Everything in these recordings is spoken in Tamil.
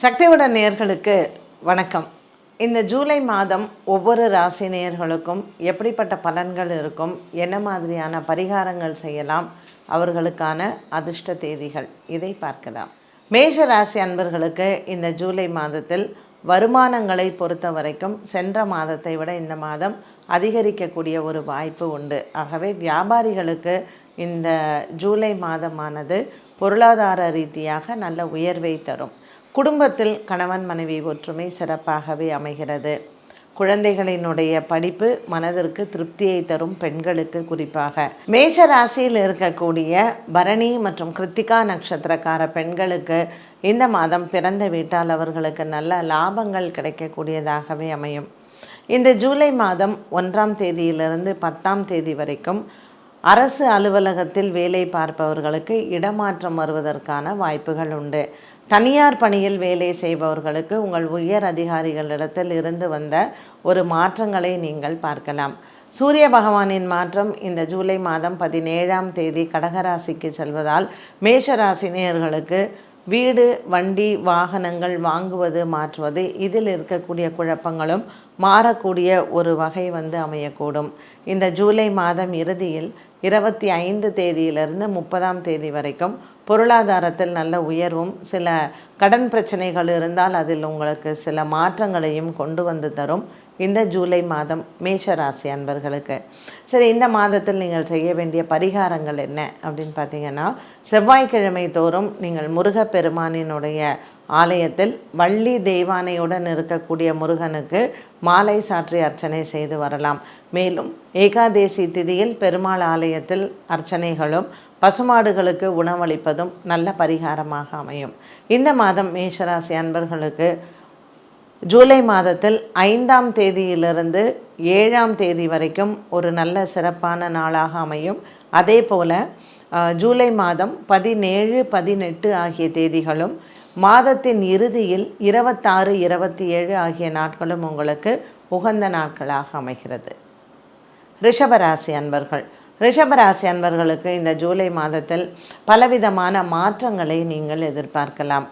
சக்திவிட நேர்களுக்கு வணக்கம். இந்த ஜூலை மாதம் ஒவ்வொரு ராசி நேயர்களுக்கும் எப்படிப்பட்ட பலன்கள் இருக்கும் என்ன மாதிரியான பரிகாரங்கள் செய்யலாம் அவர்களுக்கான அதிர்ஷ்ட தேதிகள் இதை பார்க்கலாம். மேஷ ராசி அன்பர்களுக்கு இந்த ஜூலை மாதத்தில் வருமானங்களை பொறுத்த வரைக்கும் சென்ற மாதத்தை விட இந்த மாதம் அதிகரிக்கக்கூடிய ஒரு வாய்ப்பு உண்டு. ஆகவே வியாபாரிகளுக்கு இந்த ஜூலை மாதமானது பொருளாதார ரீதியாக நல்ல உயர்வை தரும். குடும்பத்தில் கணவன் மனைவி ஒற்றுமை சிறப்பாகவே அமைகிறது. குழந்தைகளினுடைய படிப்பு மனதிற்கு திருப்தியை தரும் பெண்களுக்கு குறிப்பாக. மேஷ ராசியில் இருக்கக்கூடிய பரணி மற்றும் கிருத்திகா நட்சத்திரக்கார பெண்களுக்கு இந்த மாதம் பிறந்த வீட்டால் அவர்களுக்கு நல்ல லாபங்கள் கிடைக்கக்கூடியதாகவே அமையும். இந்த ஜூலை மாதம் ஒன்றாம் தேதியிலிருந்து பத்தாம் தேதி வரைக்கும் அரசு அலுவலகத்தில் வேலை பார்ப்பவர்களுக்கு இடமாற்றம் வருவதற்கான வாய்ப்புகள் உண்டு. தனியார் பணியில் வேலை செய்பவர்களுக்கு உங்கள் உயர் அதிகாரிகளிடத்தில் இருந்து வந்த ஒரு மாற்றங்களை நீங்கள் பார்க்கலாம். சூரிய பகவானின் மாற்றம் இந்த ஜூலை மாதம் பதினேழாம் தேதி கடகராசிக்கு செல்வதால் மேஷராசினியர்களுக்கு வீடு வண்டி வாகனங்கள் வாங்குவது மாற்றுவது இதில் இருக்கக்கூடிய குழப்பங்களும் மாறக்கூடிய ஒரு வகை வந்து அமையக்கூடும். இந்த ஜூலை மாதம் இறுதியில் இருபத்தி ஐந்து தேதியிலிருந்து முப்பதாம் தேதி வரைக்கும் பொருளாதாரத்தில் நல்ல உயர்வும் சில கடன் பிரச்சனைகள் இருந்தால் அதில் உங்களுக்கு சில மாற்றங்களையும் கொண்டு வந்து தரும். இந்த ஜூலை மாதம் மேஷ ராசி அன்பர்களுக்கு. சரி இந்த மாதத்தில் நீங்கள் செய்ய வேண்டிய பரிகாரங்கள் என்ன அப்படின்னு பார்த்தீங்கன்னா செவ்வாய்க்கிழமை தோறும் நீங்கள் முருகப்பெருமானினுடைய ஆலயத்தில் வள்ளி தெய்வானையுடன் இருக்கக்கூடிய முருகனுக்கு மாலை சாற்றி அர்ச்சனை செய்து வரலாம். மேலும் ஏகாதேசி திதியில் பெருமாள் ஆலயத்தில் அர்ச்சனைகளும் பசுமாடுகளுக்கு உணவளிப்பதும் நல்ல பரிகாரமாக அமையும். இந்த மாதம் மேஷராசி அன்பர்களுக்கு ஜூலை மாதத்தில் ஐந்தாம் தேதியிலிருந்து ஏழாம் தேதி வரைக்கும் ஒரு நல்ல சிறப்பான நாளாக அமையும். அதே போல் ஜூலை மாதம் பதினேழு பதினெட்டு ஆகிய தேதிகளும் மாதத்தின் இறுதியில் இருபத்தாறு இருபத்தி ஏழு ஆகிய நாட்களும் உங்களுக்கு உகந்த நாட்களாக அமைகிறது. ரிஷபராசி அன்பர்கள் ரிஷபராசி அன்பர்களுக்கு இந்த ஜூலை மாதத்தில் பலவிதமான மாற்றங்களை நீங்கள் எதிர்பார்க்கலாம்.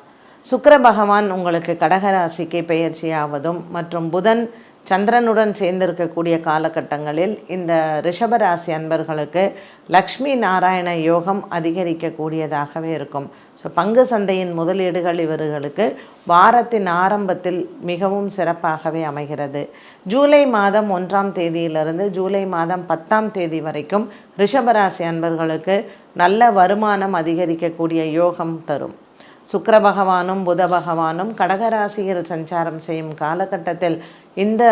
சுக்கர பகவான் உங்களுக்கு கடகராசிக்கு பெயர்ச்சியாவதும் மற்றும் புதன் சந்திரனுடன் சேர்ந்திருக்கக்கூடிய காலகட்டங்களில் இந்த ரிஷபராசி அன்பர்களுக்கு லக்ஷ்மி நாராயண யோகம் அதிகரிக்கக்கூடியதாகவே இருக்கும். ஸோ பங்கு சந்தையின் முதலீடுகள் இவர்களுக்கு வாரத்தின் ஆரம்பத்தில் மிகவும் சிறப்பாகவே அமைகிறது. ஜூலை மாதம் ஒன்றாம் தேதியிலிருந்து ஜூலை மாதம் பத்தாம் தேதி வரைக்கும் ரிஷபராசி அன்பர்களுக்கு நல்ல வருமானம் அதிகரிக்கக்கூடிய யோகம் தரும். சுக்கர பகவானும் புத பகவானும் கடகராசியில் சஞ்சாரம் செய்யும் காலகட்டத்தில் இந்த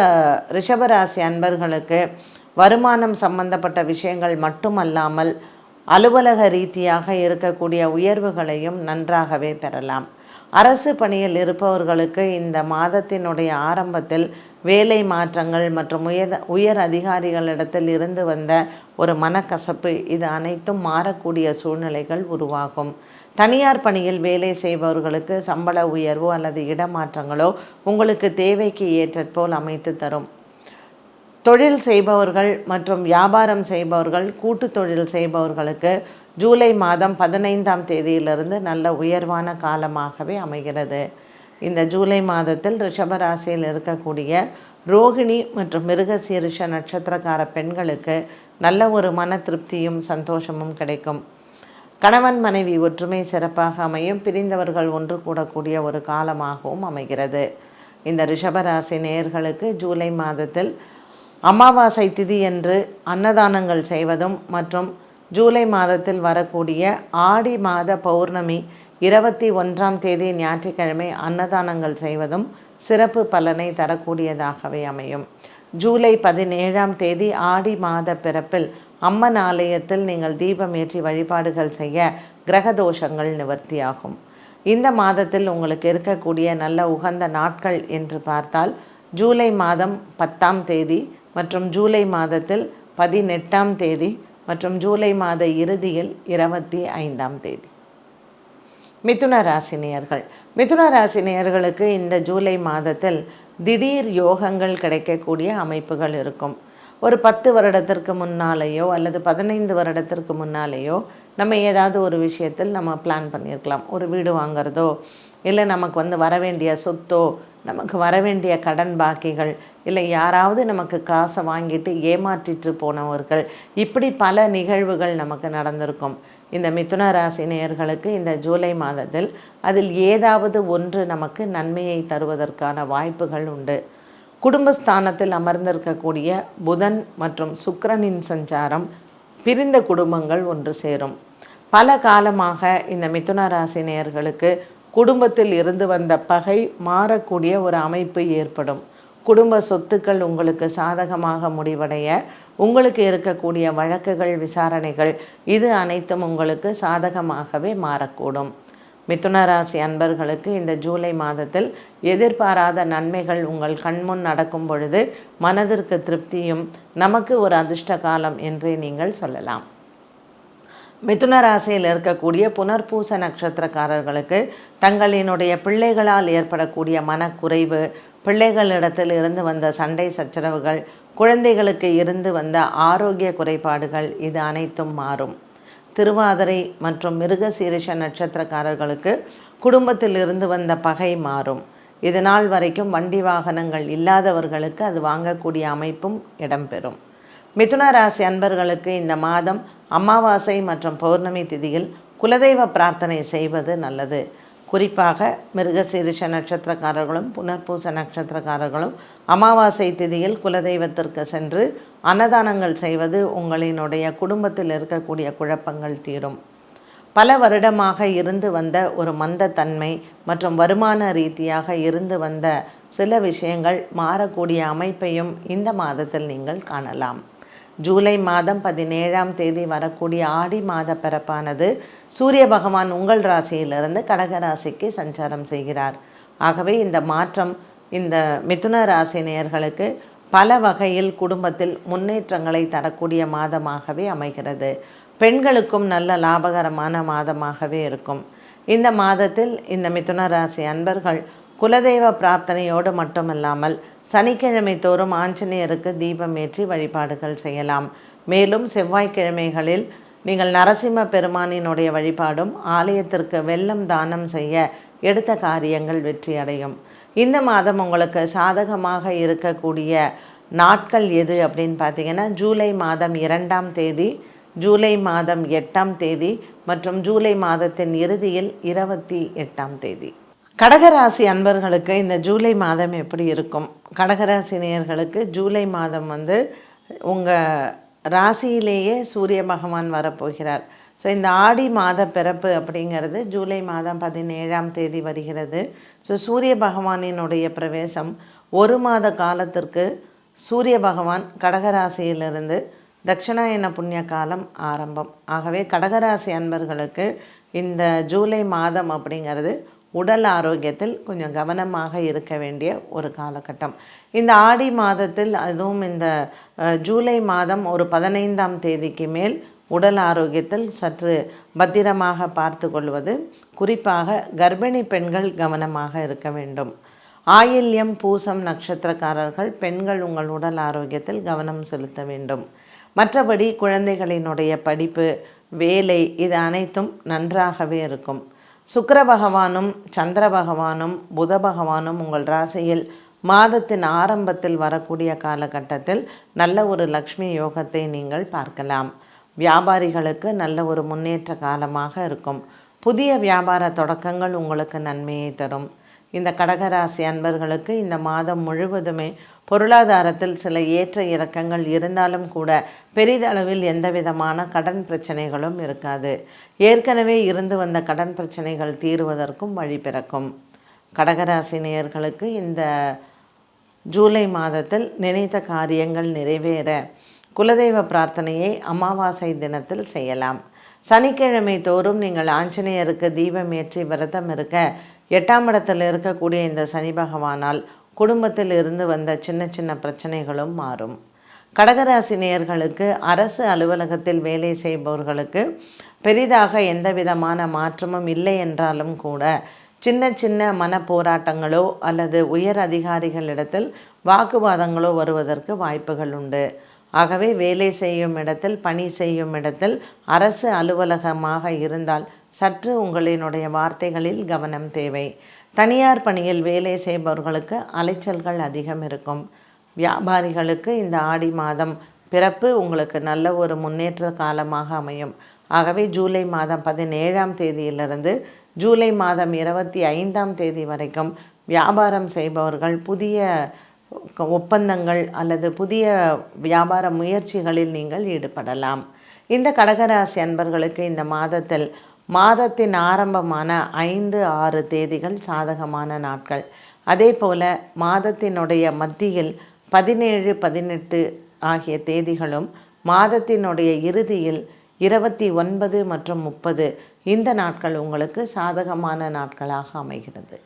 ரிஷபராசி அன்பர்களுக்கு வருமானம் சம்பந்தப்பட்ட விஷயங்கள் மட்டுமல்லாமல் அலுவலக ரீதியாக இருக்கக்கூடிய உயர்வுகளையும் நன்றாகவே பெறலாம். அரசு பணியில் இருப்பவர்களுக்கு இந்த மாதத்தினுடைய ஆரம்பத்தில் வேலை மாற்றங்கள் மற்றும் உயர் உயர் அதிகாரிகளிடத்தில் இருந்து வந்த ஒரு மனக்கசப்பு இது அனைத்தும் மாறக்கூடிய சூழ்நிலைகள் உருவாகும். தனியார் பணியில் வேலை செய்பவர்களுக்கு சம்பள உயர்வோ அல்லது இடமாற்றங்களோ உங்களுக்கு தேவைக்கு ஏற்றற்போல் அமைத்து தரும். தொழில் செய்பவர்கள் மற்றும் வியாபாரம் செய்பவர்கள் கூட்டு தொழில் செய்பவர்களுக்கு ஜூலை மாதம் பதினைந்தாம் தேதியிலிருந்து நல்ல உயர்வான காலமாகவே அமைகிறது. இந்த ஜூலை மாதத்தில் ரிஷபராசியில் இருக்கக்கூடிய ரோகிணி மற்றும் மிருகசீரிஷ நட்சத்திரக்கார பெண்களுக்கு நல்ல ஒரு மன திருப்தியும் சந்தோஷமும் கிடைக்கும். கணவன் மனைவி ஒற்றுமை சிறப்பாக அமையும் பிரிந்தவர்கள் ஒன்று கூடக்கூடிய ஒரு காலமாகவும் அமைகிறது. இந்த ரிஷபராசி நேயர்களுக்கு ஜூலை மாதத்தில் அமாவாசை திதி என்று அன்னதானங்கள் செய்வதும் மற்றும் ஜூலை மாதத்தில் வரக்கூடிய ஆடி மாத பௌர்ணமி இருபத்தி ஒன்றாம் தேதி ஞாயிற்றுக்கிழமை அன்னதானங்கள் செய்வதும் சிறப்பு பலனை தரக்கூடியதாகவே அமையும். ஜூலை பதினேழாம் தேதி ஆடி மாத பிறப்பில் அம்மன் ஆலயத்தில் நீங்கள் தீபம் ஏற்றி வழிபாடுகள் செய்ய கிரக தோஷங்கள் நிவர்த்தியாகும். இந்த மாதத்தில் உங்களுக்கு இருக்கக்கூடிய நல்ல உகந்த நாட்கள் என்று பார்த்தால் ஜூலை மாதம் பத்தாம் தேதி மற்றும் ஜூலை மாதத்தில் பதினெட்டாம் தேதி மற்றும் ஜூலை மாத இறுதியில் இருபத்தி ஐந்தாம் தேதி. மிதுன ராசினியர்கள் மிதுன ராசினியர்களுக்கு இந்த ஜூலை மாதத்தில் திடீர் யோகங்கள் கிடைக்கக்கூடிய அமைப்புகள் இருக்கும். ஒரு பத்து வருடத்திற்கு முன்னாலேயோ அல்லது பதினைந்து வருடத்திற்கு முன்னாலேயோ நம்ம ஏதாவது ஒரு விஷயத்தில் நம்ம பிளான் பண்ணியிருக்கலாம். ஒரு வீடு வாங்குறதோ இல்லை நமக்கு வந்து வர வேண்டிய சொத்தோ நமக்கு வர வேண்டிய கடன் பாக்கிகள் இல்லை யாராவது நமக்கு காசை வாங்கிட்டு ஏமாற்றிட்டு போனவர்கள் இப்படி பல நிகழ்வுகள் நமக்கு நடந்திருக்கும். இந்த மிதுன ராசி நேயர்களுக்கு இந்த ஜூலை மாதத்தில் அதில் ஏதாவது ஒன்று நமக்கு நன்மையை தருவதற்கான வாய்ப்புகள் உண்டு. குடும்பஸ்தானத்தில் அமர்ந்திருக்கக்கூடிய புதன் மற்றும் சுக்கரனின் சஞ்சாரம் பிரிந்த குடும்பங்கள் ஒன்று சேரும். பல காலமாக இந்த மிதுன ராசி நேயர்களுக்கு குடும்பத்தில் இருந்து வந்த பகை மாறக்கூடிய ஒரு அமைப்பு ஏற்படும். குடும்ப சொத்துக்கள் உங்களுக்கு சாதகமாக முடிவடைய உங்களுக்கு இருக்கக்கூடிய வழக்குகள் விசாரணைகள் இது அனைத்தும் உங்களுக்கு சாதகமாகவே மாறக்கூடும். மிதுன ராசி அன்பர்களுக்கு இந்த ஜூலை மாதத்தில் எதிர்பாராத நன்மைகள் உங்கள் கண்முன் நடக்கும் பொழுது மனதிற்கு திருப்தியும் நமக்கு ஒரு அதிர்ஷ்ட காலம் என்றே நீங்கள் சொல்லலாம். மிதுன ராசியில் இருக்கக்கூடிய புனர்பூச நட்சத்திரக்காரர்களுக்கு தங்களினுடைய பிள்ளைகளால் ஏற்படக்கூடிய மனக்குறைவு பிள்ளைகளிடத்தில் இருந்து வந்த சண்டை சச்சரவுகள் குழந்தைகளுக்கு இருந்து வந்த ஆரோக்கிய குறைபாடுகள் இது அனைத்தும் மாறும். திருவாதிரை மற்றும் மிருகசீரிஷ நட்சத்திரக்காரர்களுக்கு குடும்பத்தில் இருந்து வந்த பகை மாறும். இது நாள் வரைக்கும் வண்டி வாகனங்கள் இல்லாதவர்களுக்கு அது வாங்கக்கூடிய அமைப்பும் இடம்பெறும். மிதுன ராசி அன்பர்களுக்கு இந்த மாதம் அமாவாசை மற்றும் பௌர்ணமி திதியில் குலதெய்வ பிரார்த்தனை செய்வது நல்லது. குறிப்பாக மிருகசீரிஷ நட்சத்திரக்காரர்களும் புனர்பூச நட்சத்திரக்காரர்களும் அமாவாசை திதியில் குலதெய்வத்திற்கு சென்று அன்னதானங்கள் செய்வது உங்களினுடைய குடும்பத்தில் இருக்கக்கூடிய குழப்பங்கள் தீரும். பல வருடமாக இருந்து வந்த ஒரு மந்தத்தன்மை மற்றும் வருமான ரீதியாக இருந்து வந்த சில விஷயங்கள் மாறக்கூடிய அமைப்பையும் இந்த மாதத்தில் நீங்கள் காணலாம். ஜூலை மாதம் பதினேழாம் தேதி வரக்கூடிய ஆடி மாத பிறப்பானது சூரிய பகவான் உங்கள் ராசியிலிருந்து கடக ராசிக்கு சஞ்சாரம் செய்கிறார். ஆகவே இந்த மாற்றம் இந்த மிதுன ராசி நேயர்களுக்கு பல வகையில் குடும்பத்தில் முன்னேற்றங்களை தரக்கூடிய மாதமாகவே அமைகிறது. பெண்களுக்கும் நல்ல லாபகரமான மாதமாகவே இருக்கும். இந்த மாதத்தில் இந்த மிதுன ராசி அன்பர்கள் குலதெய்வ பிரார்த்தனையோடு மட்டுமல்லாமல் சனிக்கிழமை தோறும் ஆஞ்சநேயருக்கு தீபம் ஏற்றி வழிபாடுகள் செய்யலாம். மேலும் செவ்வாய்க்கிழமைகளில் நீங்கள் நரசிம்ம பெருமானினுடைய வழிபாடும் ஆலயத்திற்கு வெள்ளம் தானம் செய்ய எடுத்த காரியங்கள் வெற்றியடையும். இந்த மாதம் உங்களுக்கு சாதகமாக இருக்கக்கூடிய நாட்கள் எது அப்படின்னு பார்த்தீங்கன்னா ஜூலை மாதம் இரண்டாம் தேதி ஜூலை மாதம் எட்டாம் தேதி மற்றும் ஜூலை மாதத்தின் இறுதியில் இருபத்தி எட்டாம் தேதி. கடகராசி அன்பர்களுக்கு இந்த ஜூலை மாதம் எப்படி இருக்கும்? கடகராசி நேயர்களுக்கு ஜூலை மாதம் வந்து உங்கள் ராசியிலேயே சூரிய பகவான் வரப்போகிறார். ஸோ இந்த ஆடி மாத பிறப்பு அப்படிங்கிறது ஜூலை மாதம் பதினேழாம் தேதி வருகிறது. ஸோ சூரிய பகவானினுடைய பிரவேசம் ஒரு மாத காலத்திற்கு சூரிய பகவான் கடகராசியிலிருந்து தட்சிணாயன புண்ணிய காலம் ஆரம்பம். ஆகவே கடகராசி அன்பர்களுக்கு இந்த ஜூலை மாதம் அப்படிங்கிறது உடல் ஆரோக்கியத்தில் கொஞ்சம் கவனமாக இருக்க வேண்டிய ஒரு காலகட்டம். இந்த ஆடி மாதத்தில் அதுவும் இந்த ஜூலை மாதம் ஒரு பதினைந்தாம் தேதிக்கு மேல் உடல் ஆரோக்கியத்தில் சற்று பத்திரமாக பார்த்து கொள்வது குறிப்பாக கர்ப்பிணி பெண்கள் கவனமாக இருக்க வேண்டும். ஆயில்யம் பூசம் நட்சத்திரக்காரர்கள் பெண்கள் உங்கள் உடல் ஆரோக்கியத்தில் கவனம் செலுத்த வேண்டும். மற்றபடி குழந்தைகளினுடைய படிப்பு வேலை இது அனைத்தும் நன்றாகவே இருக்கும். சுக்கர பகவானும் சந்திர பகவானும் புத பகவானும் உங்கள் ராசியில் மாதத்தின் ஆரம்பத்தில் வரக்கூடிய காலகட்டத்தில் நல்ல ஒரு லக்ஷ்மி யோகத்தை நீங்கள் பார்க்கலாம். வியாபாரிகளுக்கு நல்ல ஒரு முன்னேற்ற காலமாக இருக்கும். புதிய வியாபார தொடக்கங்கள் உங்களுக்கு நன்மையை தரும். இந்த கடகராசி அன்பர்களுக்கு இந்த மாதம் முழுவதுமே பொருளாதாரத்தில் சில ஏற்ற இறக்கங்கள் இருந்தாலும் கூட பெரிதளவில் எந்த விதமான கடன் பிரச்சனைகளும் இருக்காது. ஏற்கனவே இருந்து வந்த கடன் பிரச்சனைகள் தீருவதற்கும் வழி பிறக்கும். கடகராசி நேயர்களுக்கு இந்த ஜூலை மாதத்தில் நினைத்த காரியங்கள் நிறைவேற குலதெய்வ பிரார்த்தனையை அமாவாசை தினத்தில் செய்யலாம். சனிக்கிழமை தோறும் நீங்கள் ஆஞ்சநேயருக்கு தீபம் ஏற்றி விரதம் இருக்க எட்டாம் இடத்தில் இருக்கக்கூடிய இந்த சனி பகவானால் குடும்பத்தில் இருந்து வந்த சின்ன சின்ன பிரச்சனைகளும் மாறும். கடகராசி நேயர்களுக்கு அரசு அலுவலகத்தில் வேலை செய்பவர்களுக்கு பெரிதாக எந்த விதமான மாற்றமும் இல்லை என்றாலும் கூட சின்ன சின்ன மன போராட்டங்களோ அல்லது உயர் அதிகாரிகளிடத்தில் வாக்குவாதங்களோ வருவதற்கு வாய்ப்புகள் உண்டு. ஆகவே வேலை செய்யும் இடத்தில் பணி செய்யும் இடத்தில் அரசு அலுவலகமாக இருந்தால் சற்று உங்களினுடைய வார்த்தைகளில் கவனம் தேவை. தனியார் பணியில் வேலை செய்பவர்களுக்கு அலைச்சல்கள் அதிகம் இருக்கும். வியாபாரிகளுக்கு இந்த ஆடி மாதம் பிறப்பு உங்களுக்கு நல்ல ஒரு முன்னேற்ற காலமாக அமையும். ஆகவே ஜூலை மாதம் பதினேழாம் தேதியிலிருந்து ஜூலை மாதம் இருபத்தி ஐந்தாம் தேதி வரைக்கும் வியாபாரம் செய்பவர்கள் புதிய ஒப்பந்தங்கள் அல்லது புதிய வியாபார முயற்சிகளில் நீங்கள் ஈடுபடலாம். இந்த கடகராசி அன்பர்களுக்கு இந்த மாதத்தில் மாதத்தின் ஆரம்பமான ஐந்து ஆறு தேதிகள் சாதகமான நாட்கள். அதே போல் மாதத்தினுடைய மத்தியில் பதினேழு பதினெட்டு ஆகிய தேதிகளும் மாதத்தினுடைய இறுதியில் இருபத்தி ஒன்பது மற்றும் முப்பது. இந்த நாட்கள் உங்களுக்கு சாதகமான நாட்களாக அமைகிறது.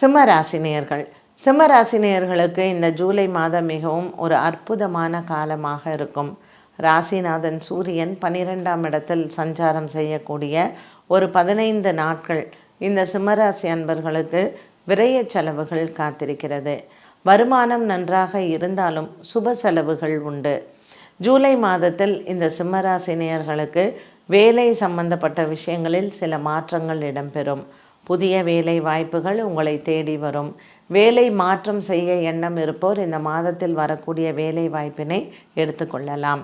சிம்மராசினியர்கள். சிம்மராசினியர்களுக்கு இந்த ஜூலை மாதம் மிகவும் ஒரு அற்புதமான காலமாக இருக்கும். ராசிநாதன் சூரியன் பன்னிரெண்டாம் இடத்தில் சஞ்சாரம் செய்யக்கூடிய ஒரு பதினைந்து நாட்கள் இந்த சிம்மராசி அன்பர்களுக்கு விரய செலவுகள் காத்திருக்கிறது. வருமானம் நன்றாக இருந்தாலும் சுப செலவுகள் உண்டு. ஜூலை மாதத்தில் இந்த சிம்மராசினியர்களுக்கு வேலை சம்பந்தப்பட்ட விஷயங்களில் சில மாற்றங்கள் இடம்பெறும். புதிய வேலை வாய்ப்புகள் உங்களை தேடி வரும். வேலை மாற்றம் செய்ய எண்ணம் இருப்போர் இந்த மாதத்தில் வரக்கூடிய வேலை வாய்ப்பினை எடுத்துக்கொள்ளலாம்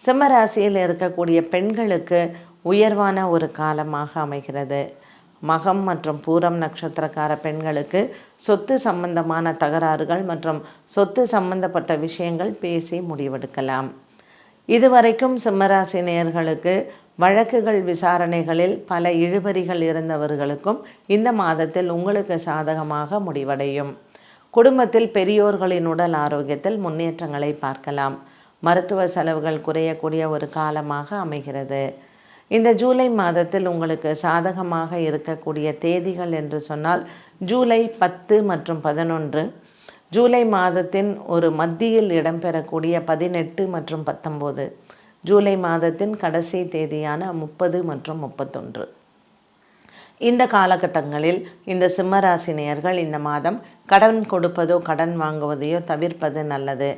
சிம்மராசியில் இருக்கக்கூடிய பெண்களுக்கு உயர்வான ஒரு காலமாக அமைகிறது. மகம் மற்றும் பூரம் நட்சத்திரக்கார பெண்களுக்கு சொத்து சம்பந்தமான தகராறுகள் மற்றும் சொத்து சம்பந்தப்பட்ட விஷயங்கள் பேசி முடிவெடுக்கலாம். இதுவரைக்கும் சிம்மராசி நேயர்களுக்கு வழக்குகள் விசாரணைகளில் பல இழுபறிகள் இருந்தவர்களுக்கும் இந்த மாதத்தில் உங்களுக்கு சாதகமாக முடிவடையும். குடும்பத்தில் பெரியோர்களின் உடல் ஆரோக்கியத்தில் முன்னேற்றங்களை பார்க்கலாம். மருத்துவ செலவுகள் குறையக்கூடிய ஒரு காலமாக அமைகிறது. இந்த ஜூலை மாதத்தில் உங்களுக்கு சாதகமாக இருக்கக்கூடிய தேதிகள் என்று சொன்னால் ஜூலை பத்து மற்றும் பதினொன்று. ஜூலை மாதத்தின் ஒரு மத்தியில் இடம்பெறக்கூடிய பதினெட்டு மற்றும் பத்தொம்போது. ஜூலை மாதத்தின் கடைசி தேதியான முப்பது மற்றும் முப்பத்தொன்று. இந்த காலகட்டங்களில் இந்த சிம்மராசினியர்கள் இந்த மாதம் கடன் கொடுப்பதோ கடன் வாங்குவதையோ தவிர்ப்பது நல்லது.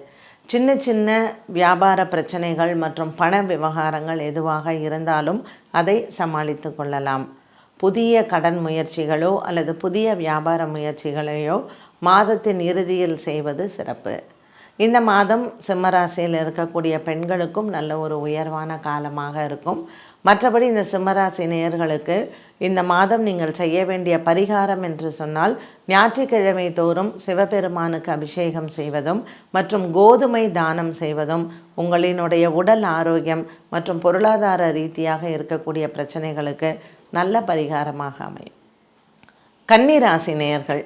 சின்ன சின்ன வியாபார பிரச்சனைகள் மற்றும் பண விவகாரங்கள் எதுவாக இருந்தாலும் அதை சமாளித்து கொள்ளலாம். புதிய கடன் முயற்சிகளோ அல்லது புதிய வியாபார முயற்சிகளையோ மாதத்தின் இறுதியில் செய்வது சிறப்பு. இந்த மாதம் சிம்மராசியில் இருக்கக்கூடிய பெண்களுக்கும் நல்ல ஒரு உயர்வான காலமாக இருக்கும். மற்றபடி இந்த சிம்மராசி நேயர்களுக்கு இந்த மாதம் நீங்கள் செய்ய வேண்டிய பரிகாரம் என்று சொன்னால் ஞாயிற்றுக்கிழமை தோறும் சிவபெருமானுக்கு அபிஷேகம் செய்வதும் மற்றும் கோதுமை தானம் செய்வதும் உங்களினுடைய உடல் ஆரோக்கியம் மற்றும் பொருளாதார ரீதியாக இருக்கக்கூடிய பிரச்சனைகளுக்கு நல்ல பரிகாரமாக அமையும். கன்னிராசி நேயர்கள்.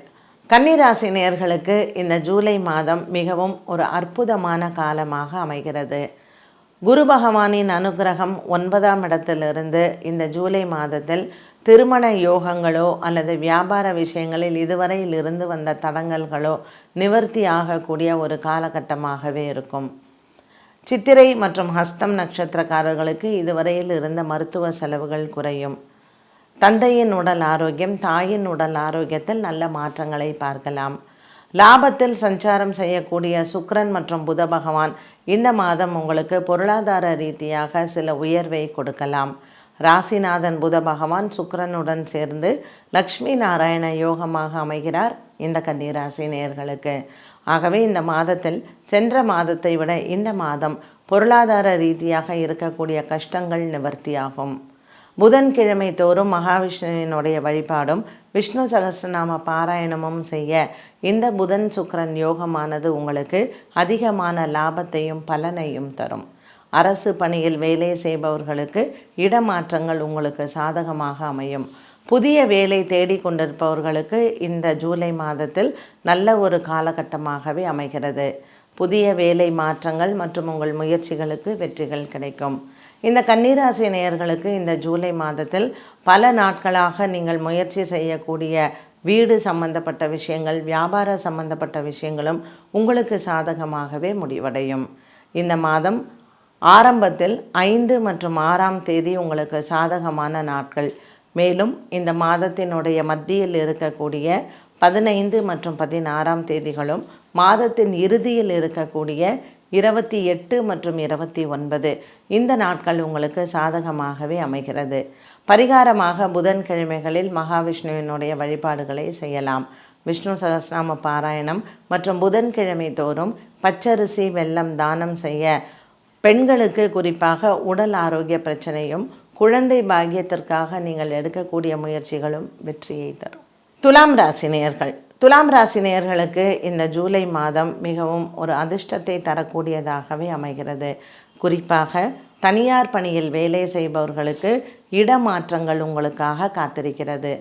கன்னிராசி நேயர்களுக்கு இந்த ஜூலை மாதம் மிகவும் ஒரு அற்புதமான காலமாக அமைகிறது. குரு பகவானின் அனுகிரகம் ஒன்பதாம் இடத்திலிருந்து இந்த ஜூலை மாதத்தில் திருமண யோகங்களோ அல்லது வியாபார விஷயங்களில் இதுவரையில் இருந்து வந்த தடங்கல்களோ நிவர்த்தி ஆகக்கூடிய ஒரு காலகட்டமாகவே இருக்கும். சித்திரை மற்றும் ஹஸ்தம் நட்சத்திரக்காரர்களுக்கு இதுவரையில் இருந்த மருத்துவ செலவுகள் குறையும். தந்தையின் உடல் ஆரோக்கியம் தாயின் உடல் ஆரோக்கியத்தில் நல்ல மாற்றங்களை பார்க்கலாம். லாபத்தில் சஞ்சாரம் செய்யக்கூடிய சுக்ரன் மற்றும் புத பகவான் இந்த மாதம் உங்களுக்கு பொருளாதார ரீதியாக சில உயர்வை கொடுக்கலாம். ராசிநாதன் புத பகவான் சுக்கரனுடன் சேர்ந்து லக்ஷ்மி நாராயண யோகமாக அமைகிறார் இந்த கன்னிராசி நேர்களுக்கு ஆகவே இந்த மாதத்தில் சென்ற மாதத்தை விட இந்த மாதம் பொருளாதார ரீதியாக இருக்கக்கூடிய கஷ்டங்கள் நிவர்த்தியாகும். புதன்கிழமை தோறும் மகாவிஷ்ணுவினுடைய வழிபாடும் விஷ்ணு சகசிரநாம பாராயணமும் செய்ய இந்த புதன் சுக்கரன் யோகமானது உங்களுக்கு அதிகமான லாபத்தையும் பலனையும் தரும். அரசு பணியில் வேலை செய்பவர்களுக்கு இடமாற்றங்கள் உங்களுக்கு சாதகமாக அமையும். புதிய வேலை தேடிக்கொண்டிருப்பவர்களுக்கு இந்த ஜூலை மாதத்தில் நல்ல ஒரு காலகட்டமாகவே அமைகிறது. புதிய வேலை மாற்றங்கள் மற்றும் உங்கள் முயற்சிகளுக்கு வெற்றிகள் கிடைக்கும். இந்த கன்னிராசி நேயர்களுக்கு இந்த ஜூலை மாதத்தில் பல நாட்களாக நீங்கள் முயற்சி செய்யக்கூடிய வீடு சம்பந்தப்பட்ட விஷயங்கள் வியாபார சம்பந்தப்பட்ட விஷயங்களும் உங்களுக்கு சாதகமாகவே முடிவடையும். இந்த மாதம் ஆரம்பத்தில் ஐந்து மற்றும் ஆறாம் தேதி உங்களுக்கு சாதகமான நாட்கள். மேலும் இந்த மாதத்தினுடைய மத்தியில் இருக்கக்கூடிய பதினைந்து மற்றும் பதினாறாம் தேதிகளும் மாதத்தின் இறுதியில் இருக்கக்கூடிய இருபத்தி எட்டு மற்றும் இருபத்தி ஒன்பது. இந்த நாட்கள் உங்களுக்கு சாதகமாகவே அமைகிறது. பரிகாரமாக புதன்கிழமைகளில் மகாவிஷ்ணுவினுடைய வழிபாடுகளை செய்யலாம். விஷ்ணு சகஸ்ரநாம பாராயணம் மற்றும் புதன்கிழமை தோறும் பச்சரிசி வெல்லம் தானம் செய்ய. பெண்களுக்கு குறிப்பாக உடல் ஆரோக்கிய பிரச்சனையும் குழந்தை பாக்கியத்திற்காக நீங்கள் எடுக்கக்கூடிய முயற்சிகளும் வெற்றியை தரும். துலாம் ராசி நேர்கள் துலாம் ராசி நேயர்களுக்கு இந்த ஜூலை மாதம் மிகவும் ஒரு அதிர்ஷ்டத்தை தரக்கூடியதாகவே அமைகிறது. குறிப்பாக தனியார் பணியில் வேலை செய்பவர்களுக்கு இடமாற்றங்கள் உங்களுக்காக காத்திருக்கிறது.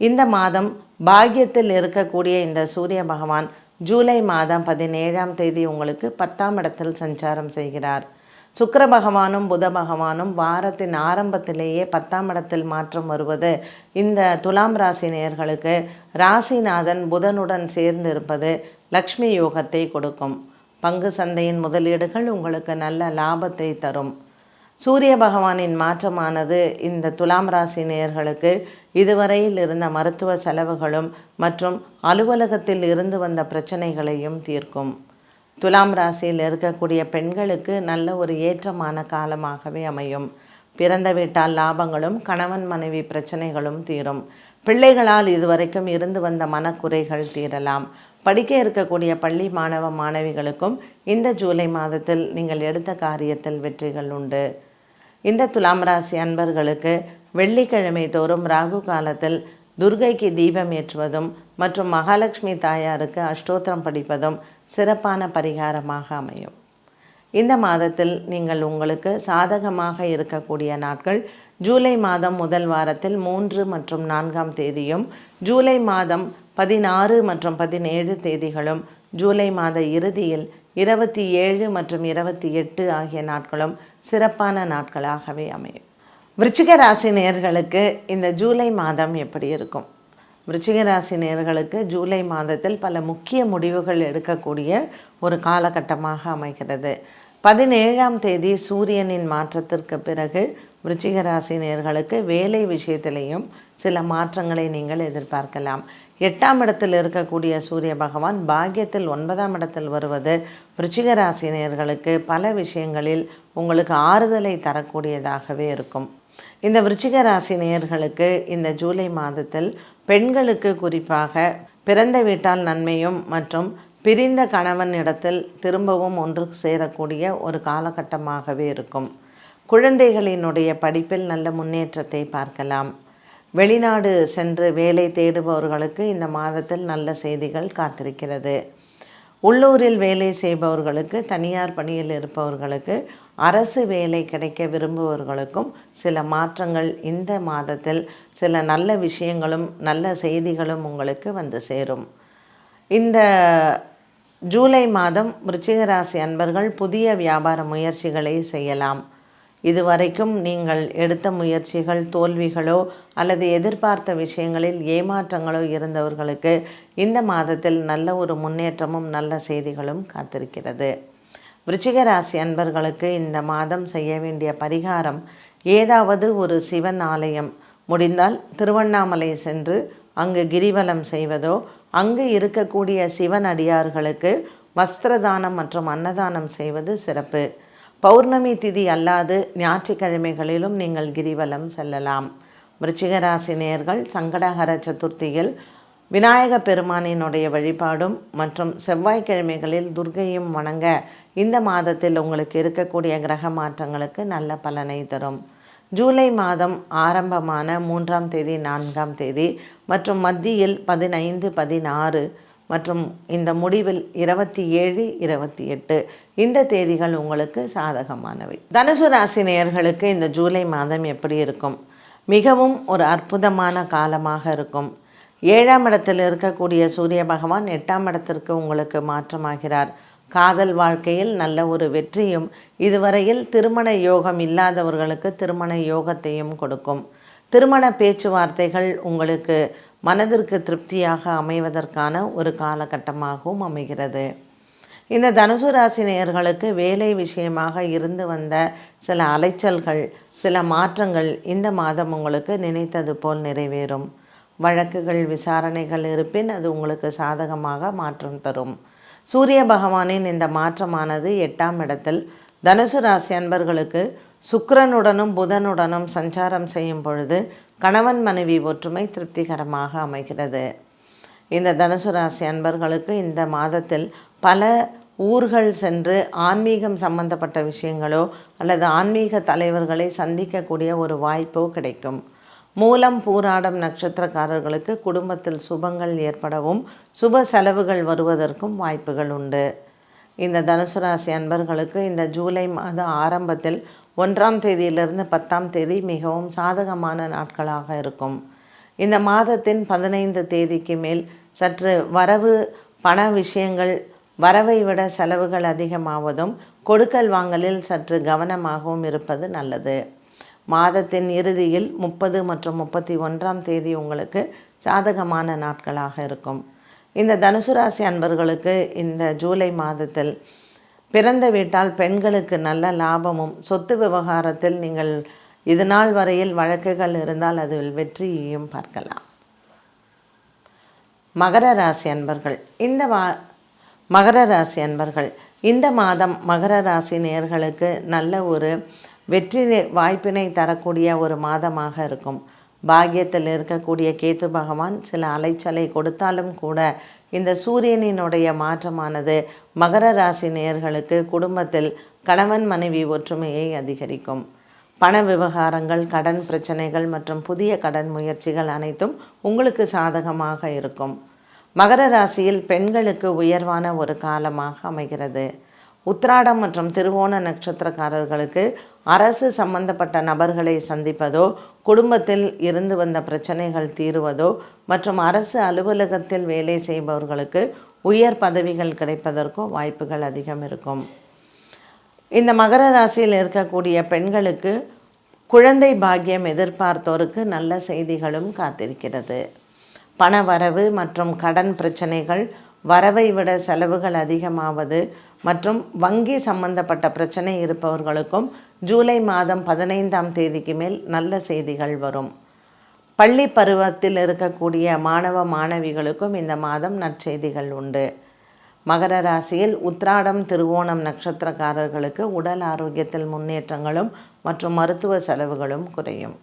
இந்த மாதம் பாக்கியத்தில் இருக்கக்கூடிய இந்த சூரிய பகவான் ஜூலை மாதம் பதினேழாம் தேதி உங்களுக்கு பத்தாம் இடத்தில் சஞ்சாரம் செய்கிறார். சுக்கர பகவானும் புத பகவானும் வாரத்தின் ஆரம்பத்திலேயே பத்தாம் இடத்தில் மாற்றம் வருவது. இந்த துலாம் ராசி நேயர்களுக்கு ராசிநாதன் புதனுடன் சேர்ந்து இருப்பது லக்ஷ்மி யோகத்தை கொடுக்கும். பங்கு சந்தையின் முதலீடுகள் உங்களுக்கு நல்ல லாபத்தை தரும். சூரிய பகவானின் மாற்றமானது இந்த துலாம் ராசி நேயர்களுக்கு இதுவரையில் இருந்த மருத்துவ செலவுகளும் மற்றும் அலுவலகத்தில் இருந்து வந்த பிரச்சனைகளையும் தீர்க்கும். துலாம் ராசியில் இருக்கக்கூடிய பெண்களுக்கு நல்ல ஒரு ஏற்றமான காலமாகவே அமையும். பிறந்த வீட்டால் லாபங்களும் கணவன் மனைவி பிரச்சனைகளும் தீரும். பிள்ளைகளால் இதுவரைக்கும் இருந்து வந்த மனக்குறைகள் தீரலாம். படிக்க இருக்கக்கூடிய பள்ளி மாணவ மாணவிகளுக்கும் இந்த ஜூலை மாதத்தில் நீங்கள் எடுத்த காரியத்தில் வெற்றிகள் உண்டு. இந்த துலாம் ராசி அன்பர்களுக்கு வெள்ளிக்கிழமை தோறும் ராகு காலத்தில் துர்கைக்கு தீபம் ஏற்றுவதும் மற்றும் மகாலட்சுமி தாயாருக்கு அஷ்டோத்திரம் படிப்பதும் சிறப்பான பரிகாரமாக அமையும். இந்த மாதத்தில் நீங்கள் உங்களுக்கு சாதகமாக இருக்கக்கூடிய நாட்கள் ஜூலை மாதம் முதல் வாரத்தில் மூன்று மற்றும் நான்காம் தேதியும் ஜூலை மாதம் பதினாறு மற்றும் பதினேழு தேதிகளும் ஜூலை மாத இறுதியில் இருபத்தி ஏழு மற்றும் இருபத்தி எட்டு ஆகிய நாட்களும் சிறப்பான நாட்களாகவே அமையும். விருச்சிக ராசி நேர்களுக்கு இந்த ஜூலை மாதம் எப்படி இருக்கும்? விருச்சிக ராசி நேர்களுக்கு ஜூலை மாதத்தில் பல முக்கிய முடிவுகள் எடுக்கக்கூடிய ஒரு காலகட்டமாக அமைகிறது. பதினேழாம் தேதி சூரியனின் மாற்றத்திற்கு பிறகு விருச்சிக ராசி நேர்களுக்கு வேலை விஷயத்திலையும் சில மாற்றங்களை நீங்கள் எதிர்பார்க்கலாம். எட்டாம் இடத்தில் இருக்கக்கூடிய சூரிய பகவான் பாக்கியத்தில் ஒன்பதாம் இடத்தில் வருவது விருச்சிக ராசி நேர்களுக்கு பல விஷயங்களில் உங்களுக்கு ஆறுதலை தரக்கூடியதாகவே இருக்கும். இந்த விருச்சிக ராசி நேயர்களுக்கு இந்த ஜூலை மாதத்தில் பெண்களுக்கு குறிப்பாக பிறந்த வீட்டால் நன்மையும் மற்றும் பிரிந்த கணவன் இடத்தில் திரும்பவும் ஒன்று சேரக்கூடிய ஒரு காலகட்டமாகவே இருக்கும். குழந்தைகளினுடைய படிப்பில் நல்ல முன்னேற்றத்தை பார்க்கலாம். வெளிநாடு சென்று வேலை தேடுபவர்களுக்கு இந்த மாதத்தில் நல்ல செய்திகள் காத்திருக்கிறது. உள்ளூரில் வேலை செய்பவர்களுக்கு தனியார் பணியில் இருப்பவர்களுக்கு அரசு வேலை கிடைக்க விரும்புவர்களுக்கும் சில மாற்றங்கள் இந்த மாதத்தில் சில நல்ல விஷயங்களும் நல்ல செய்திகளும் உங்களுக்கு வந்து சேரும். இந்த ஜூலை மாதம் விருச்சிகராசி அன்பர்கள் புதிய வியாபார முயற்சிகளை செய்யலாம். இதுவரைக்கும் நீங்கள் எடுத்த முயற்சிகள் தோல்விகளோ அல்லது எதிர்பார்த்த விஷயங்களில் ஏமாற்றங்களோ இருந்தவர்களுக்கு இந்த மாதத்தில் நல்ல ஒரு முன்னேற்றமும் நல்ல செய்திகளும் காத்திருக்கிறது. விருச்சிக ராசி அன்பர்களுக்கு இந்த மாதம் செய்ய வேண்டிய பரிகாரம் ஏதாவது ஒரு சிவன் ஆலயம். முடிந்தால் திருவண்ணாமலை சென்று அங்கு கிரிவலம் செய்வதோ அங்கு இருக்கக்கூடிய சிவன் அடியார்களுக்கு வஸ்திரதானம் மற்றும் அன்னதானம் செய்வது சிறப்பு. பௌர்ணமி திதி அல்லாது ஞாயிற்றுக்கிழமைகளிலும் நீங்கள் கிரிவலம் செல்லலாம். விருச்சிகராசி நேர்கள் சங்கடஹர சதுர்த்தியில் விநாயக பெருமானினுடைய வழிபாடும் மற்றும் செவ்வாய்க்கிழமைகளில் துர்கையும் வணங்க இந்த மாதத்தில் உங்களுக்கு இருக்கக்கூடிய கிரக மாற்றங்களுக்கு நல்ல பலனை தரும். ஜூலை மாதம் ஆரம்பமான மூன்றாம் தேதி நான்காம் தேதி மற்றும் மத்தியில் பதினைந்து பதினாறு மற்றும் இந்த முடிவில் இருபத்தி ஏழு இருபத்தி எட்டு இந்த தேதிகள் உங்களுக்கு சாதகமானவை. தனுசு ராசி நேயர்களுக்கு இந்த ஜூலை மாதம் எப்படி இருக்கும்? மிகவும் ஒரு அற்புதமான காலமாக இருக்கும். ஏழாம் இடத்தில் இருக்கக்கூடிய சூரிய பகவான் எட்டாம் இடத்திற்கு உங்களுக்கு மாற்றமாகிறார். காதல் வாழ்க்கையில் நல்ல ஒரு வெற்றியும் இதுவரையில் திருமண யோகம் இல்லாதவர்களுக்கு திருமண யோகத்தையும் கொடுக்கும். திருமண பேச்சுவார்த்தைகள் உங்களுக்கு மனதிற்கு திருப்தியாக அமைவதற்கான ஒரு காலகட்டமாகவும் அமைகிறது. இந்த தனுசு ராசி நேயர்களுக்கு வேலை விஷயமாக இருந்து வந்த சில அலைச்சல்கள் சில மாற்றங்கள் இந்த மாதம் உங்களுக்கு நினைத்தது போல் நிறைவேறும். வழக்குகள் விசாரணைகள் இருப்பின் அது உங்களுக்கு சாதகமாக மாற்றம் தரும். சூரிய பகவானின் இந்த மாற்றமானது எட்டாம் இடத்தில். தனுசு ராசி அன்பர்களுக்கு சுக்கரனுடனும் புதனுடனும் சஞ்சாரம் செய்யும் பொழுது கணவன் மனைவி ஒற்றுமை திருப்திகரமாக அமைகிறது. இந்த தனுசு ராசி அன்பர்களுக்கு இந்த மாதத்தில் பல ஊர்கள் சென்று ஆன்மீகம் சம்பந்தப்பட்ட விஷயங்களோ அல்லது ஆன்மீக தலைவர்களை சந்திக்கக்கூடிய ஒரு வாய்ப்போ கிடைக்கும். மூலம் பூராடம் நட்சத்திரக்காரர்களுக்கு குடும்பத்தில் சுபங்கள் ஏற்படவும் சுப செலவுகள் வருவதற்கும் வாய்ப்புகள் உண்டு. இந்த தனுசு ராசி அன்பர்களுக்கு இந்த ஜூலை மாத ஆரம்பத்தில் ஒன்றாம் தேதியிலிருந்து பத்தாம் தேதி மிகவும் சாதகமான நாட்களாக இருக்கும். இந்த மாதத்தின் பதினைந்து தேதிக்கு மேல் சற்று வரவு பண விஷயங்கள் வரவை விட செலவுகள் அதிகமாவதும் கொடுக்கல் வாங்கலில் சற்று கவனமாகவும் இருப்பது நல்லது. மாதத்தின் இறுதியில் முப்பது மற்றும் முப்பத்தி ஒன்றாம் தேதி உங்களுக்கு சாதகமான நாட்களாக இருக்கும். இந்த தனுசு ராசி அன்பர்களுக்கு இந்த ஜூலை மாதத்தில் பிறந்த வீட்டால் பெண்களுக்கு நல்ல லாபமும். சொத்து விவகாரத்தில் நீங்கள் இது நாள் வரையில் வழக்குகள் இருந்தால் அதில் வெற்றியையும் பார்க்கலாம். மகர ராசி அன்பர்கள் இந்த வா மகர ராசி அன்பர்கள் இந்த மாதம் மகர ராசி நேர்களுக்கு நல்ல ஒரு வெற்றி வாய்ப்பினை தரக்கூடிய ஒரு மாதமாக இருக்கும். பாக்கியத்தில் இருக்கக்கூடிய கேத்து பகவான் சில அலைச்சலை கொடுத்தாலும் கூட இந்த சூரியனினுடைய மாற்றமானது மகர ராசி நேயர்களுக்கு குடும்பத்தில் கணவன் மனைவி ஒற்றுமையை அதிகரிக்கும். பண விவகாரங்கள் கடன் பிரச்சனைகள் மற்றும் புதிய கடன் முயற்சிகள் அனைத்தும் உங்களுக்கு சாதகமாக இருக்கும். மகர ராசியில் பெண்களுக்கு உயர்வான ஒரு காலமாக அமைகிறது. உத்ராடம் மற்றும் திருவோண நட்சத்திரக்காரர்களுக்கு அரசு சம்பந்தப்பட்ட நபர்களை சந்திப்பதோ குடும்பத்தில் இருந்து வந்த பிரச்சனைகள் தீருவதோ மற்றும் அரசு அலுவலகத்தில் வேலை செய்பவர்களுக்கு உயர் பதவிகள் கிடைப்பதற்கும் வாய்ப்புகள் அதிகம் இருக்கும். இந்த மகர ராசியில் இருக்கக்கூடிய பெண்களுக்கு குழந்தை பாக்கியம் எதிர்பார்த்தோருக்கு நல்ல செய்திகளும் காத்திருக்கிறது. பண வரவு மற்றும் கடன் பிரச்சனைகள் வரவை விட செலவுகள் அதிகமாவது மற்றும் வங்கி சம்பந்தப்பட்ட பிரச்சனை இருப்பவர்களுக்கும் ஜூலை மாதம் பதினைந்தாம் தேதிக்கு மேல் நல்ல செய்திகள் வரும். பள்ளி பருவத்தில் இருக்கக்கூடிய மாணவ மாணவிகளுக்கும் இந்த மாதம் நற்செய்திகள் உண்டு. மகர ராசியில் உத்ராடம் திருவோணம் நட்சத்திரக்காரர்களுக்கு உடல் ஆரோக்கியத்தில் முன்னேற்றங்களும் மற்றும் மருத்துவ செலவுகளும் குறையும்.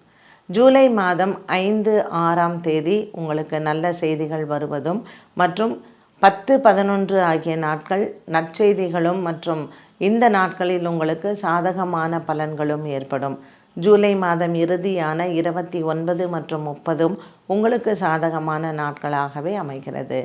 ஜூலை மாதம் ஐந்து ஆறாம் தேதி உங்களுக்கு நல்ல செய்திகள் வருவதும் மற்றும் பத்து பதினொன்று ஆகிய நாட்கள் நற்செய்திகளும் மற்றும் இந்த நாட்களில் உங்களுக்கு சாதகமான பலன்களும் ஏற்படும். ஜூலை மாதம் இறுதியான இருபத்தி ஒன்பது மற்றும் முப்பதும் உங்களுக்கு சாதகமான நாட்களாகவே அமைகிறது.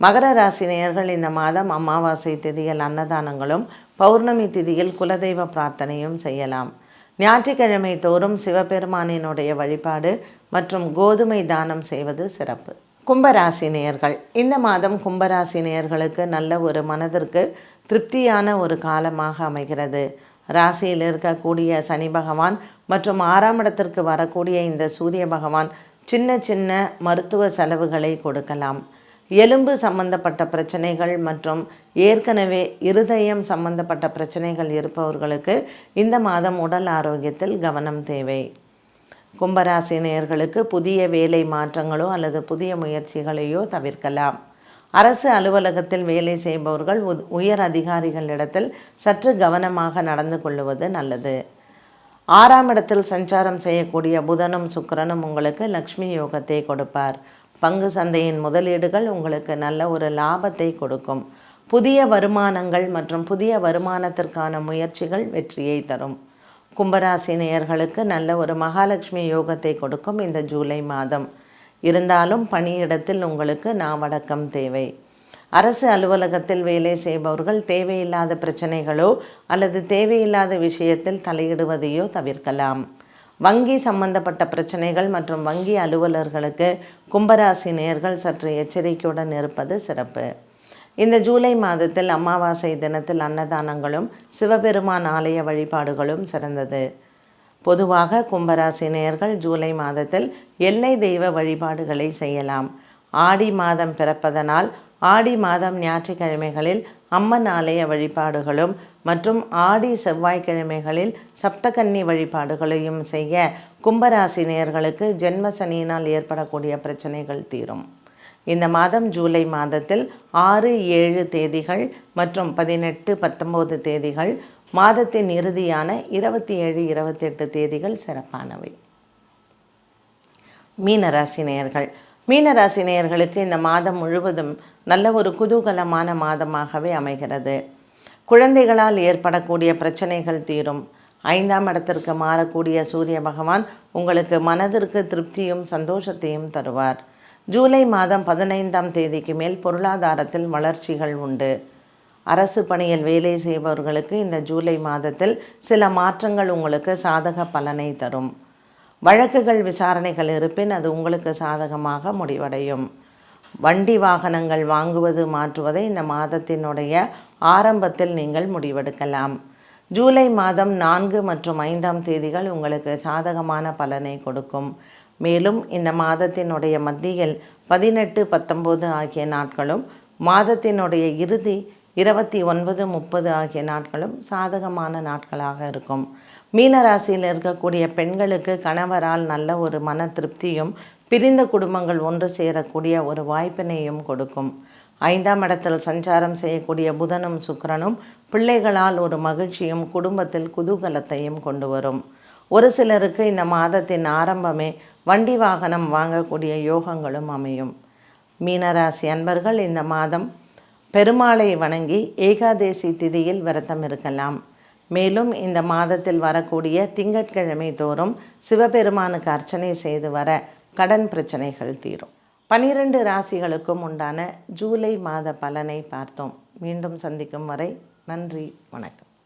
மகர ராசி நேயர்கள் இந்த மாதம் அமாவாசை திதியில் அன்னதானங்களும் பௌர்ணமி திதியில் குலதெய்வ பிரார்த்தனையும் செய்யலாம். ஞாயிற்றுக்கிழமை தோறும் சிவபெருமானினுடைய வழிபாடு மற்றும் கோதுமை தானம் செய்வது சிறப்பு. கும்பராசி நேயர்கள் இந்த மாதம் கும்பராசி நேயர்களுக்கு நல்ல ஒரு மனதிற்கு திருப்தியான ஒரு காலமாக அமைகிறது. ராசியில் இருக்கக்கூடிய சனி பகவான் மற்றும் ஆறாம் இடத்திற்கு வரக்கூடிய இந்த சூரிய பகவான் சின்ன சின்ன மருத்துவ செலவுகளை கொடுக்கலாம். எலும்பு சம்பந்தப்பட்ட பிரச்சனைகள் மற்றும் ஏற்கனவே இருதயம் சம்பந்தப்பட்ட பிரச்சனைகள் இருப்பவர்களுக்கு இந்த மாதம் உடல் ஆரோக்கியத்தில் கவனம் தேவை. கும்பராசி நேயர்களுக்கு புதிய வேலை மாற்றங்களோ அல்லது புதிய முயற்சிகளையோ தவிர்க்கலாம். அரசு அலுவலகத்தில் வேலை செய்பவர்கள் உயர் அதிகாரிகளிடத்தில் சற்று கவனமாக நடந்து கொள்வது நல்லது. ஆறாம் இடத்தில் சஞ்சாரம் செய்யக்கூடிய புதனும் சுக்கரனும் உங்களுக்கு லக்ஷ்மி யோகத்தை கொடுப்பார். பங்கு சந்தையின் முதலீடுகள் உங்களுக்கு நல்ல ஒரு லாபத்தை கொடுக்கும். புதிய வருமானங்கள் மற்றும் புதிய வருமானத்திற்கான முயற்சிகள் வெற்றியை தரும். கும்பராசி நேயர்களுக்கு நல்ல ஒரு மகாலட்சுமி யோகத்தை கொடுக்கும் இந்த ஜூலை மாதம். இருந்தாலும் பணியிடத்தில் உங்களுக்கு நாவடக்கம் தேவை. அரசு அலுவலகத்தில் வேலை செய்பவர்கள் தேவையில்லாத பிரச்சனைகளோ அல்லது தேவையில்லாத விஷயத்தில் தலையிடுவதையோ தவிர்க்கலாம். வங்கி சம்பந்தப்பட்ட பிரச்சனைகள் மற்றும் வங்கி அலுவலர்களுக்கு கும்பராசி நேர்கள் சற்று எச்சரிக்கையுடன் இருப்பது சிறப்பு. இந்த ஜூலை மாதத்தில் அமாவாசை தினத்தில் அன்னதானங்களும் சிவபெருமான் ஆலய வழிபாடுகளும் சிறந்தது. பொதுவாக கும்பராசி நேயர்கள் ஜூலை மாதத்தில் எல்லை தெய்வ வழிபாடுகளை செய்யலாம். ஆடி மாதம் பிறப்பதனால் ஆடி மாதம் ஞாயிற்றுக்கிழமைகளில் அம்மன் ஆலய வழிபாடுகளும் மற்றும் ஆடி செவ்வாய்க்கிழமைகளில் சப்தகன்னி வழிபாடுகளையும் செய்ய கும்பராசினியர்களுக்கு ஜென்ம சனியினால் ஏற்படக்கூடிய பிரச்சனைகள் தீரும். இந்த மாதம் ஜூலை மாதத்தில் ஆறு ஏழு தேதிகள் மற்றும் பதினெட்டு பத்தொம்போது தேதிகள் மாதத்தின் இறுதியான இருபத்தி ஏழு இருபத்தெட்டு தேதிகள் சிறப்பானவை. மீனராசி நேயர்கள் மீனராசி நேயர்களுக்கு இந்த மாதம் முழுவதும் நல்ல ஒரு குதூகலமான மாதமாகவே அமைகிறது. குழந்தைகளால் ஏற்படக்கூடிய பிரச்சனைகள் தீரும். ஐந்தாம் இடத்திற்கு மாறக்கூடிய சூரிய பகவான் உங்களுக்கு மனதிற்கு திருப்தியும் சந்தோஷத்தையும் தருவார். ஜூலை மாதம் பதினைந்தாம் தேதிக்கு மேல் பொருளாதாரத்தில் வளர்ச்சிகள் உண்டு. அரசு பணியில் வேலை செய்பவர்களுக்கு இந்த ஜூலை மாதத்தில் சில மாற்றங்கள் உங்களுக்கு சாதக பலனை தரும். வழக்குகள் விசாரணைகள் இருப்பின் அது உங்களுக்கு சாதகமாக முடிவடையும். வண்டி வாகனங்கள் வாங்குவது மாற்றுவதை இந்த மாதத்தினுடைய ஆரம்பத்தில் நீங்கள் முடிவெடுக்கலாம். ஜூலை மாதம் நான்கு மற்றும் ஐந்தாம் தேதிகள் உங்களுக்கு சாதகமான பலனை கொடுக்கும். மேலும் இந்த மாதத்தினுடைய மத்தியில் பதினெட்டு பத்தொம்போது ஆகிய நாட்களும் மாதத்தினுடைய இறுதி இருபத்தி ஒன்பது முப்பது ஆகிய நாட்களும் சாதகமான நாட்களாக இருக்கும். மீனராசியில் இருக்கக்கூடிய பெண்களுக்கு கணவரால் நல்ல ஒரு மன திருப்தியும் பிரிந்த குடும்பங்கள் ஒன்று சேரக்கூடிய ஒரு வாய்ப்பினையும் கொடுக்கும். ஐந்தாம் இடத்தில் சஞ்சாரம் செய்யக்கூடிய புதனும் சுக்கிரனும் பிள்ளைகளால் ஒரு மகிழ்ச்சியும் குடும்பத்தில் குதூகலத்தையும் கொண்டு வரும். ஒரு சிலருக்கு இந்த மாதத்தின் ஆரம்பமே வண்டி வாகனம் வாங்கக்கூடிய யோகங்களும் அமையும். மீனராசி அன்பர்கள் இந்த மாதம் பெருமாளை வணங்கி ஏகாதேசி திதியில் விரதம் இருக்கலாம். மேலும் இந்த மாதத்தில் வரக்கூடிய திங்கட்கிழமை தோறும் சிவபெருமானுக்கு அர்ச்சனை செய்து வர கடன் பிரச்சனைகள் தீரும். பனிரெண்டு ராசிகளுக்கும் உண்டான ஜூலை மாத பலனை பார்த்தோம். மீண்டும் சந்திக்கும் வரை நன்றி வணக்கம்.